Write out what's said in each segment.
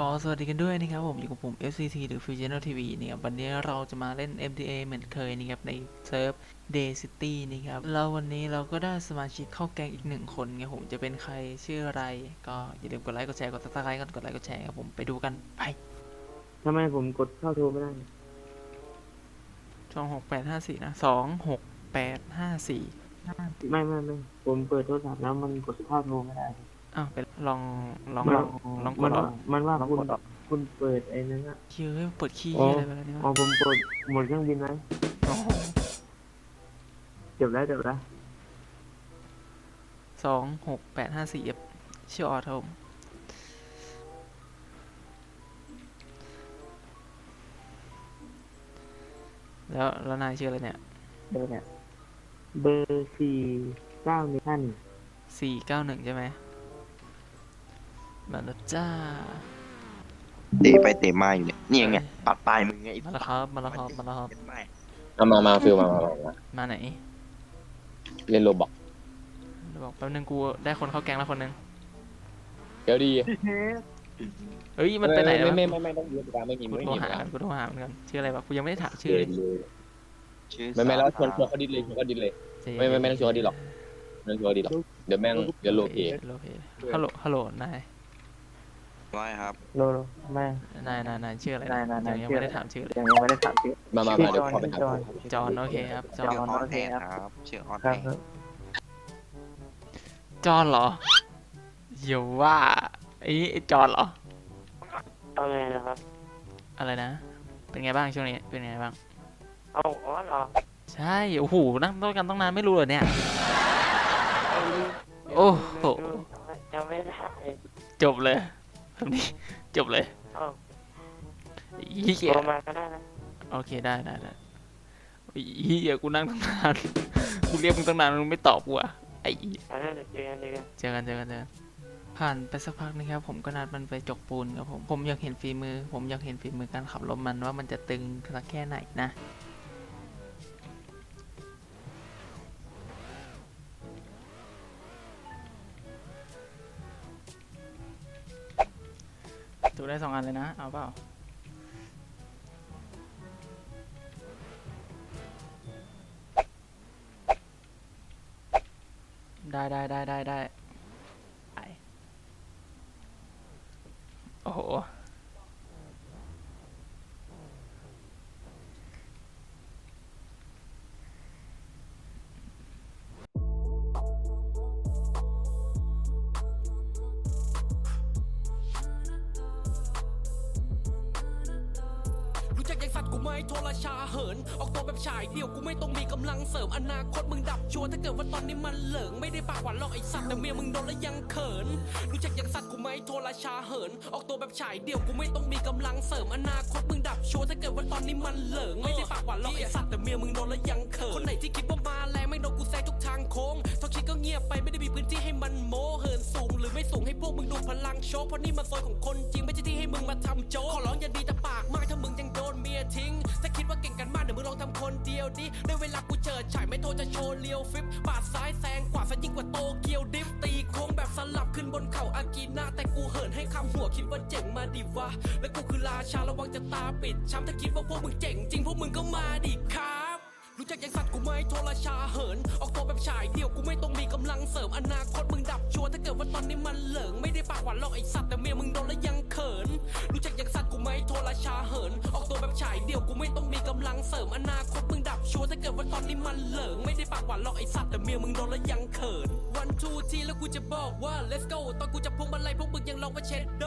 ก็สวัสดีกันด้วยนะครับผมอยู่กับผม FCT หรือ Fusional TV นะครับวันนี้เราจะมาเล่น MTA เหมือนเคยนะครับในเซิร์ฟ Day City นะครับแล้ววันนี้เราก็ได้สมาชิกเข้าแกงอีกหนึ่งคนครับผมจะเป็นใครชื่ออะไร ก็อย่าลืมกดไลค์กดแชร์กดติดตามกันกดไลค์กดแชร์ครับผมไปดูกันไปทำไมผมกดเข้าโทรไม่ได้สองหกแปดห้าสี่นะสองหกแปดห้าสี่ไม่ไม่ไม่ผมเปิดโทรศัพท์แล้วมันกดเข้าโทรไม่ได้ อ้าวไปลองลองมันลองลองกมัดนออว่ากมันว่าคุณคุณเปิดไอ้นั้นอะคิวเปิดขี้อ๋ออะไรไปแล้วเนี่ยอ๋อผมเปิดหมดเครื่องบินไหมโอ้โหจบแล้วจบแล้วสองหกแปดห้าสี่ชื่อออทผมแล้วแล้วนายชื่ออะไรเนี่ยเบอร์เนี่ยเบอร์สี่เก้าหนึ่งห้าหนึ่งสี่เก้าหนึ่งใช่ไหม มาแล้วจ้า เตะไปเตะมาอยู่เนี่ยนี่ยังไงปัดปลายมึงไงไอ้มาแล้วครับ มาแล้วครับ มาแล้วครับ ไม่เอามามาฟิลมามามามามาไหนเล่นโรบอกเดี๋ยวบอกแป๊บนึงกูได้คนเข้าแก๊งแล้วคนนึง เดี๋ยวดีเฮ้ย มันไปไหนแล้วไม่วะไม่ไม่ไม่ต้องยืมการไม่มีกูไม่โทรมีหากูโทรหามันกัน ชื่ออะไรวะ กูยังไม่ได้ถามชื่อเลยชื่อไม่ไม่แล้วชวนสาชวนเขาดิสเลยชวนเขาดิสเลย ใจเย็นไม่ไม่ไม่ต้องชวนเขาดิสหรอกไม่ต้องชวนเขาดิสหรอก เดี๋ยวแม่งเดี๋ยวโลเพโลเพฮัลโหล ฮัลโหล นาย ไว้ครับ โลโลไม่ นายนายนายชื่ออะไรนายนายนายยังชื่อไม่อะไร ได้ถามชื่อเลยยังยังไม่ได้ถามชื่อ มามาชื่มาอเดี๋ยวขอไปจอหาห์น จอห์นโอเคครับจอชื่ห์อนออโอสเคแทนครับครับชื่อออสคแทรับนจอห์นเหรอเดี๋ยวว่าไอ้ไอ้จอห์นเหรอเอาไงนะครับ อะไรนะ เป็นไงบ้างช่วงนี้เป็นไงบ้าง เอาอ๋อเหรอใช่โอ้โหนั่งต้นกันต้องนานไม่รู้เหรอเนี่ย โอ้โหยังไม่ได้จบเลยแบบ นี้จบเลยเอายี่เกียโทรมาก็ได้นะโอเคได้ได้ได้ยี่เกียกูนั่งตั้งนานกูเรียกมึงตั้งนานมึงไม่ตอบกูอะไอ้เอาเดี๋ยวเจอกันเจอกันเจอกันเจอกันเจอกันผ่านไปสักพักนะครับ ผมก็นัดมันไปจกปูนครับผมผมอยากเห็นฝีมือ ผมอยากเห็นฝีมือการขับรถมันว่ามันจะตึงสักแค่ไหนนะ ได้สองอันเลยนะ เอาเปล่า ได้ได้ได้ได้ได้ ไหม่โทรชาเหิน ออกตัวแบบฉายเดี่ยวกูไม่ต้องมีกำลังเสริมอนาคตมึงดับชัวร์ถ้าเกิดว่าตอนนี้มันเหลิงไม่ได้ปากหวานหรอกไอสัตว์แต่เมียมึงโดนแล้วยังเขิน รู้จักยังสัตว์กูไหม่โทรชาเหิน ออกตัวแบบฉายเดี่ยวกูไม่ต้องมีกำลังเสริมอนาคตมึงดับชัวร์ถ้าเกิดว่าตอนนี้มันเหลิงไม่ได้ปากหวานหรอกไอสัตว์แต่เมียมึงโดนแล้วยังเขินคนไหนที่คิดว่ามาแรงไม่โดนกูแซงทุกทางโค้งท้องคิดก็เงียบไปไม่ได้มีพื้นที่ให้มันโมเหินสูงหรือ ไม่สูงให้พวกมึงดูพลังโชว์เพราะนี่มันโซอยของคนจริงไม่ใช่ที่ให้มึงมาทำโจ๊กขอร้องอย่าดีแต่ปากมากถ้ามึงยังโดนเมียทิ้ง ถ้าคิดว่าเก่งกันมากเดี๋ยวมึงลองทำคนเดียวดิได้เวลากูเจอฉายไม่โทรจะโชว์เลียวฟิปปาดซ้ายแซงขวาซะยิ่งกว่าโตเกียวดิฟตีโค้งแบบสลับขึ้นบนเขาอากีนาแต่กูเหินให้คำหัวคิดว่าเจ๋งมาดิวะและกูคือราชาระวังจะตาปิดช้ำถ้าคิดว่าพวกมึงเจ๋งจริงพวกมึงก็มาดิครับรู้จักยังสัตว์กูไหมโทรชาเหิน ออกตัวแบบ ว่าตอนนี้มันเหลิงไม่ได้ปากหวานหรอกไอสัตว์แต่เมียมึงโดนแล้วยังเขิน รู้จักยังสัตว์กูไหมโทรชาเหิน ออกตัวแบบฉายเดี่ยวกูไม่ต้องมีกำลังเสริมอนาคตมึงดับชัวร์ถ้าเกิดว่าตอนนี้มันเหลิงไม่ได้ปากหวานหรอกไอสัตว์แต่เมียมึงโดนแล้วยังเขินวันทูทีแล้วกูจะบอกว่า let's go ตอนกูจะพวงมาลัยพวกมึงยังลองว่าเช็ดโด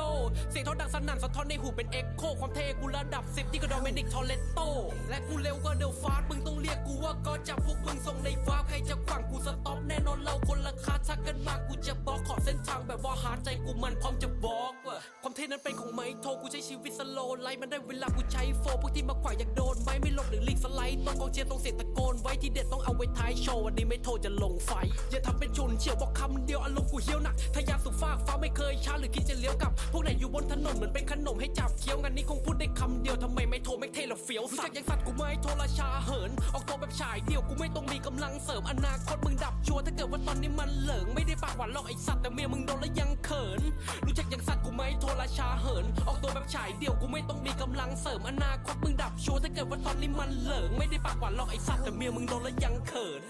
เสียงท่อดังสนั่นสะท้อนในหูเป็นเอ็กโคความเท่กูระดับสิบที่ก็โดมินิกทอเลตโตและกูเร็วกว่าเดลฟาสมึงต้องเรียกกูว่าก็จับพวกมึงส่งในฟ้าใครจะขวางกูสต็อปแน่นอนเราคนละคาทักกันมากูจะบอกข ส้นทางแบบว่าหาใจกูมันพร้อมจะบอกว่ะความเท่นั้นเป็นของไมโทรกูใช้ชีวิตสโลไลมันได้เวลากูใช้โฟพวกที่มาขวางอยากโดนไหมไม่ลบหรือลีกสไลด์ต้องกองเชียร์ต้องเสียงตะโกนไว้ที่เด็ดต้องเอาไว้ท้ายโชว์วันนี้ไม่โทรจะลงไฟอย่าทำเป็นชุนเฉียวบอกคำเดียวอารมณ์กูเฮี้ยวหนักทะยานสู่ฟากฟ้าไม่เคยช้าหรือคิดจะเลี้ยวกลับพวกไหนอยู่บนถนนเหมือนเป็นขนมให้จับเคี้ยวงานนี้คงพูดได้คำเดียวทำไมไม่โทรไม่เท่หรอเฟี้ยวรู้จักยังสัตว์กูไม่โทรชาเหินออก ฉายเดี่ยวกูไม่ต้องมีกำลังเสริมอนาคตมึงดับชัวร์ถ้าเกิดว่าตอนนี้มันเหลิงไม่ได้ปากหวานหรอกไอสัตว์แต่เมียมึงโดนแล้วยังเขิน รู้จักยังสัตว์กูไหมโทรชาเหิน ออกตัวแบบฉายเดี่ยวกูไม่ต้องมีกำลังเสริมอนาคตมึงดับชัวร์ถ้าเกิดว่าตอนนี้มันเหลิงไม่ได้ปากหวานหรอกไอสัตว์แต่เมียมึงโดนแล้วยังเขิน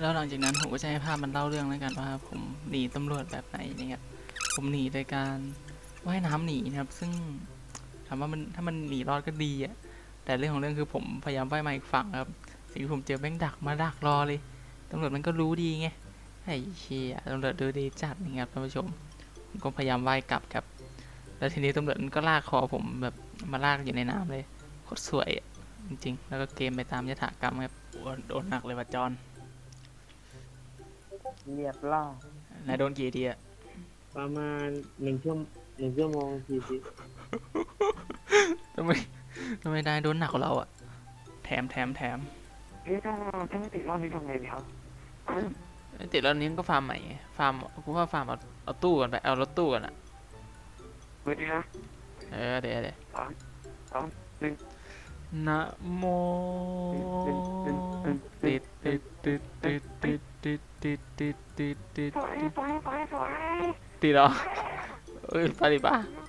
แล้วหลังจากนั้นผมก็จะให้ภาพมันเล่าเรื่องแล้วกันว่าผมหนีตำรวจแบบไหนนะครับผมหนีโดยการว่ายน้ำหนีนะครับ ซึ่งถามว่ามันถ้ามันหนีรอดก็ดีอะแต่เรื่องของเรื่องคือผมพยายามว่ายมาอีกฝั่งครับ สิ่งที่ผมเจอแม่งดักมาดักรอเลยตำรวจมันก็รู้ดีไงไอ้เชี่ยตำรวจดูดีจัดนี่ครับท่านผู้ชมผมก็พยายามว่ายกลับครับ แล้วทีนี้ตำรวจมันก็ลากคอผมแบบ มาลากอยู่ในน้ำเลยโคตรสวยอะจริงๆ แล้วก็เกมไปตามยถากรรมครับโอ้โดนหนักเลยว่ะจอนเรียบร้อยนายโดนกี่ทีอะประมาณหนึ่งชั่วหนึ่งชั่วโมงสี่สิบทำไมทำไมนายโดนหนักกว่าเราอะแถมแถมแถมนี่ถ้าถ้าไม่ติดรอบนี้ทำไงดีครับไอ้ติดแล้วนี้ก็ฟาร์มใหม่ไงฟาร์มกูว่าฟาร์มเอาเอาตู้กันไปเอารถตู้กันอะเมื่อกี้นะ เออเดี๋ยวเดี๋ยวสองสองหนึ่งนะโมติดติดติดติดติดติดติดติดติดติดสวยสวยสวยสวยติดเหรอเอ้ยไปดิป้าส